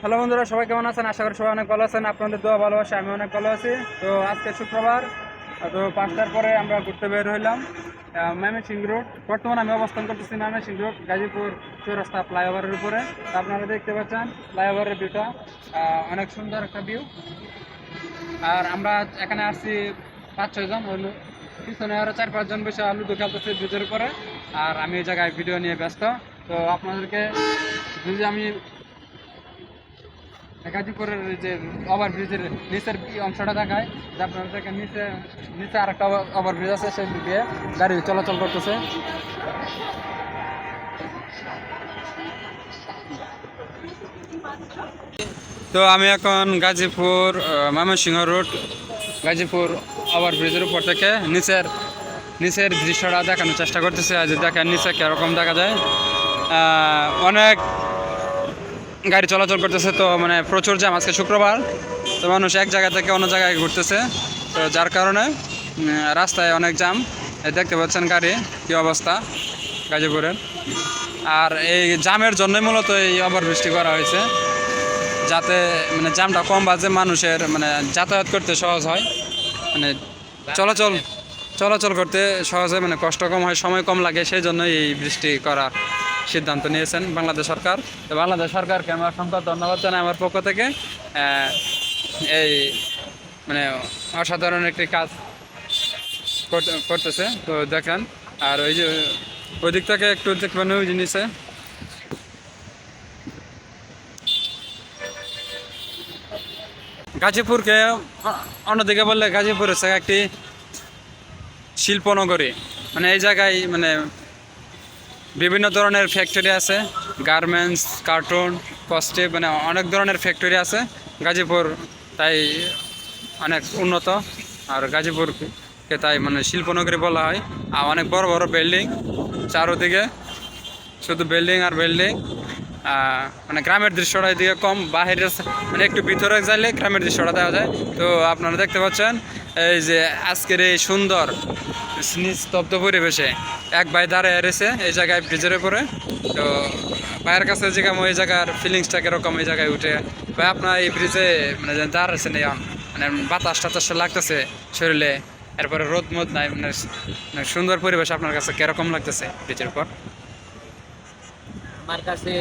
Hello বন্ধুরা, সবাই কেমন আছেন? আশা করি সবাই অনেক ভালো আছেন। আপনাদের দোয়া, ভালোবাসা, আমি অনেক ভালো আছি। তো আজকে শুক্রবার, তো পাঁচটার পরে আমরা ঘুরতে বের হইলাম সিং রোড। বর্তমানে আমি অবস্থান করতেছি সিং রোড, গাজীপুর চৌরাস্তা ফ্লাইওভারের উপরে। আপনারা দেখতে পাচ্ছেন, ফ্লাইওভারের ভিউটা অনেক সুন্দর একটা ভিউ। আর আমরা এখানে আসছি পাঁচ ছয়জন ওই লু- পিছনে আরও চার পাঁচজন বসে লুডো খেলতেছে ব্রিজের উপরে। আর আমি ওই জায়গায় ভিডিও নিয়ে ব্যস্ত। তো আপনাদেরকে যদি আমি গাজীপুরের যে ওভার ব্রিজের নিচের অংশটা দেখায়, যে আপনারা দেখেন নিচে নিচে আরেকটা ওভার ব্রিজ আছে, সেই দিকে গাড়ি চলাচল করতেছে। তো আমি এখন গাজীপুর ময়মনসিংহ রোড গাজীপুর ওভার ব্রিজের উপর থেকে নিচের নিচের দৃশ্যটা দেখানোর চেষ্টা করতেছি। আজ দেখেন নিচে কীরকম দেখা যায়। অনেক গাড়ি চলাচল করতেছে, তো মানে প্রচুর জ্যাম আজকে শুক্রবার। তো মানুষ এক জায়গা থেকে অন্য জায়গায় ঘুরতেছে, তো যার কারণে রাস্তায় অনেক জ্যাম। দেখতে পাচ্ছেন গাড়ি, কী অবস্থা গাজীপুরের। আর এই জ্যামের জন্যই মূলত এই ওভারবৃষ্টি করা হয়েছে, যাতে মানে জ্যামটা কম বাজে মানুষের মানে যাতায়াত করতে সহজ হয়। মানে চলাচল চলাচল করতে সহজে মানে কষ্ট কম হয়, সময় কম লাগে, সেই জন্য এই বৃষ্টি করার সিদ্ধান্ত নিয়েছেন বাংলাদেশ সরকার। তো বাংলাদেশ সরকারকে আমি অসংখ্য ধন্যবাদ জানাই আমার পক্ষ থেকে। এই মানে অসাধারণ একটি কাজ করতেছে। তো দেখেন, আর ওই যে ওই দিক থেকে একটু দেখবেন ওই জিনিসে গাজীপুরকে অন্যদিকে বললে গাজীপুর হচ্ছে একটি শিল্পনগরী। মানে এই জায়গায় মানে বিভিন্ন ধরনের ফ্যাক্টরি আছে গার্মেন্টস কার্টুন কস্টে মানে অনেক ধরনের ফ্যাক্টরি আছে, গাজীপুর তাই অনেক উন্নত, আর গাজীপুরকে তাই মানে শিল্পনগরী বলা হয়। আর অনেক বড় বড় বিল্ডিং চারোদিকে শুধু বিল্ডিং আর বিল্ডিং মানে গ্রামের দৃশ্যটা এদিকে কম বাহিরে মানে একটু ভিতরে যাইলে গ্রামের দৃশ্যটা দেখা যায়। তো আপনারা দেখতে পাচ্ছেন, এই যে আজকের এই সুন্দর নিস্তব্ধ পরিবেশে এক ভাই দাঁড়ায় রয়েছে এই জায়গায় ব্রিজের উপরে। তো ভাইয়ের কাছে জিজ্ঞাম ওই জায়গার ফিলিংসটা কীরকম এই জায়গায় উঠে? ভাই, আপনার এই ব্রিজে মানে দাঁড়াচ্ছেন এই মানে বাতাস টাতাস লাগতেছে শরীরে, এরপরে রোদ মোদ নাই মানে মানে সুন্দর পরিবেশ আপনার কাছে কীরকম লাগতেছে ব্রিজের উপর? আমার কাছে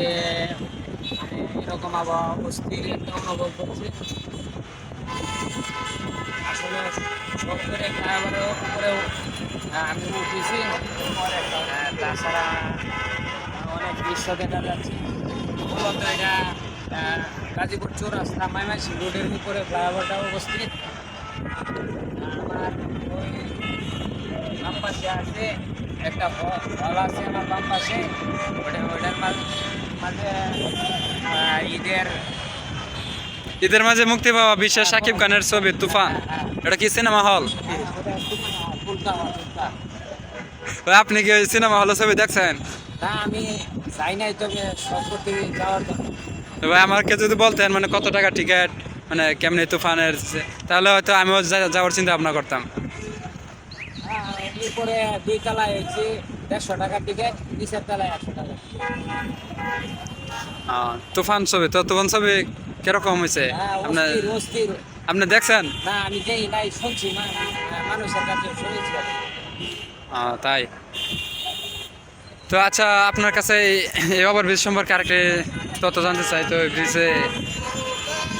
মানে এরকম আবহাওয়া অস্থির অনুভব করে আমি উঠেছি। তাছাড়া অনেক দৃশ্য দেখা যাচ্ছে। মূলত এটা গাজীপুর চৌরাস্তা মাইমাসি রোডের উপরে ফ্লাইওভারটা অবস্থিত। আমার ওই বাম পাশে আছে একটা হল আছে আমার বাম পাশে। ওটা ওটার মাঝে ঈদের ঈদের মাঝে মুক্তি পাওয়া বিশ্বের সাকিব খানের ছবি তুফান। এটা কি সিনেমা হল? আপনি কি ওই সিনেমা হলে ছবি দেখছেন? আমি যাই নাই তবে আমাকে যদি বলতেন মানে কত টাকা টিকিট মানে কেমনি তুফানের তাহলে হয়তো আমিও যাওয়ার চিন্তা ভাবনা করতাম। এরপরে দুই তলায় হচ্ছে দেড়শো টাকার টিকিট নিচের তলায় একশো টাকা। তুফান ছবি তো তুফান ছবি কীরকম হয়েছে? হ্যাঁ আপনার আপনি দেখছেন? না আমি যাই নাই শুনছি মানুষের কাছে শুনেছি। তাই। তো আচ্ছা আপনার কাছে এই- ওভার ব্রিজ সম্পর্কে আরেকটি তথ্য জানতে চাই তো ব্রিজে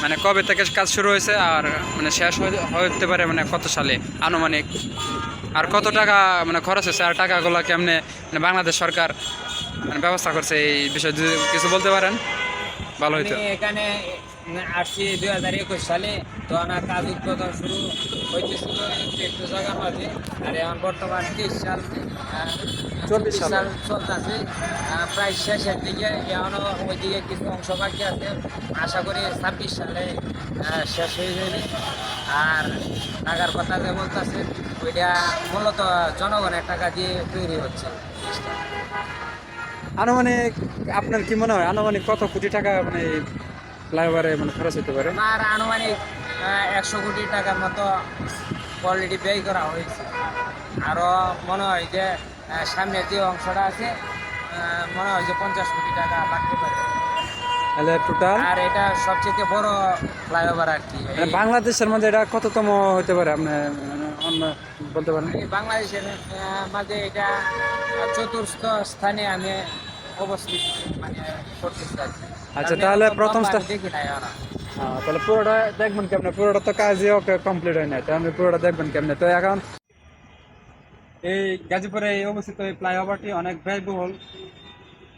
মানে কবে থেকে কাজ শুরু হয়েছে আর মানে শেষ হতে পারে মানে কত সালে? আনুমানিক। আর কত টাকা মানে খরচ হয়েছে আর টাকাগুলো কেমনে মানে বাংলাদেশ সরকার মানে ব্যবস্থা করছে এই বিষয়ে কিছু বলতে পারেন? ভালো হইতো। এখানে আসছি দুই হাজার একুশ সালে তো আমার কাজ উদ্বোধন শুরু হইতেছিল একটু একটু জায়গার মাঝে। আর এখন বর্তমান তেইশ সাল চব্বিশ সাল। চলতেছে। প্রায় শেষের দিকে এখনও ওইদিকে কিছু অংশ বাকি আছে। আশা করি ছাব্বিশ সালে শেষ হয়ে যাবে। আর টাকার কথা যে বলতেছে ওইটা মূলত জনগণের টাকা দিয়ে তৈরি হচ্ছে। আনুমানিক আপনার কি মনে হয় আনুমানিক কত কোটি টাকা মানে ফ্লাইওভারে মানে খরচ হতে পারে। আর আনুমানিক একশো কোটি টাকার মতো অলরেডি ব্যয় করা হয়েছে। আরও মনে হয় যে আহ, সামনের যে অংশটা আছে মনে হয় যে পঞ্চাশ কোটি টাকা লাগতে পারে। তাহলে টোটাল আর এটা সবচেয়ে বড় ফ্লাইওভার আর কি। বাংলাদেশের মধ্যে এটা কততম হতে পারে? আপনি মানে অন্য বলতে পারেন। বাংলাদেশের মাঝে এটা চতুর্থ স্থানে আমি অবস্থিত মানে করতেছি আর কি। আচ্ছা, তাহলে প্রথম দেখি নাই আর। হ্যাঁ, তাহলে পুরোটা দেখবেন কেমনে পুরোটা তো কাজই ওকে কমপ্লিট হয় না তো পুরোটা দেখবেন কেমনে। তো এখন এই গাজীপুরে এই অবস্থিত এই ফ্লাইওভারটি অনেক ব্যয়বহুল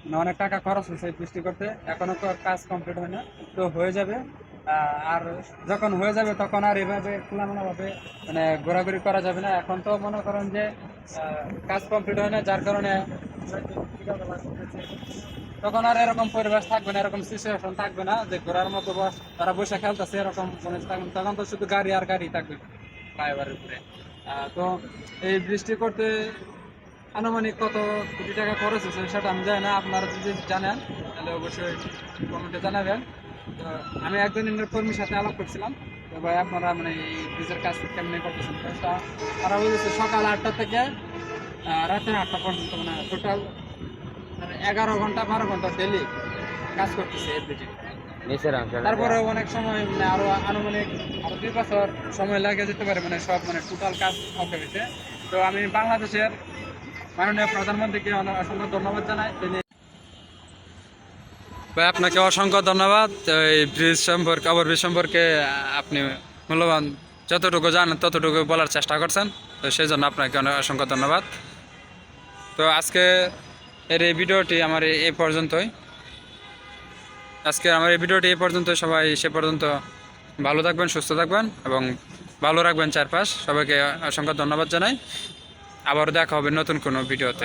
মানে অনেক টাকা খরচ হয়েছে এই বৃষ্টি করতে। এখনও তো কাজ কমপ্লিট হয় না তো হয়ে যাবে। আর যখন হয়ে যাবে তখন আর এভাবে খোলামেলা ভাবে মানে ঘোরাঘুরি করা যাবে না। এখন তো মনে করেন যে কাজ কমপ্লিট হয় না যার কারণে তখন আর এরকম পরিবেশ থাকবে না, এরকম সিচুয়েশন থাকবে না যে ঘোরার মতো বস, তারা বসে খেলতেছে এরকম কোনো থাকবে তখন তো শুধু গাড়ি আর গাড়ি থাকবে ফ্লাইওভারের উপরে। তো এই বৃষ্টি করতে আনুমানিক কত কোটি টাকা খরচ হয়েছে সেটা আমি জানি না, আপনারা যদি জানেন তাহলে অবশ্যই কমেন্টে জানাবেন। তো আমি একজনের কর্মীর সাথে আলাপ করছিলাম, তো ভাই আপনারা মানে এই ব্রিজের কাজ কেমনি করতেছেন? তারা বলেছে সকাল আটটা থেকে রাতের আটটা পর্যন্ত মানে টোটাল এগারো ঘণ্টা বারো ঘণ্টা ডেলি কাজ করতেছে তারপরে অনেক সময় মানে আরও আনুমানিক আরও দুই বছর সময় লাগে যেতে পারে মানে সব মানে টোটাল কাজ ওকে হয়েছে। তো আমি বাংলাদেশের মাননীয় প্রধানমন্ত্রীকে অনেক অসংখ্য ধন্যবাদ জানাই। তিনি ভাই আপনাকে অসংখ্য ধন্যবাদ। এই ব্রিজ সম্পর্কে আবার ব্রিজ সম্পর্কে আপনি মূল্যবান যতটুকু জানেন ততটুকু বলার চেষ্টা করছেন। তো সেই জন্য আপনাকে অনেক অসংখ্য ধন্যবাদ। তো আজকে এর এই ভিডিওটি আমার এই পর্যন্তই। আজকে আমার এই ভিডিওটি এ পর্যন্ত সবাই সে পর্যন্ত ভালো থাকবেন, সুস্থ থাকবেন এবং ভালো রাখবেন চারপাশ। সবাইকে অসংখ্য ধন্যবাদ জানাই। আবারও দেখা হবে নতুন কোনো ভিডিওতে।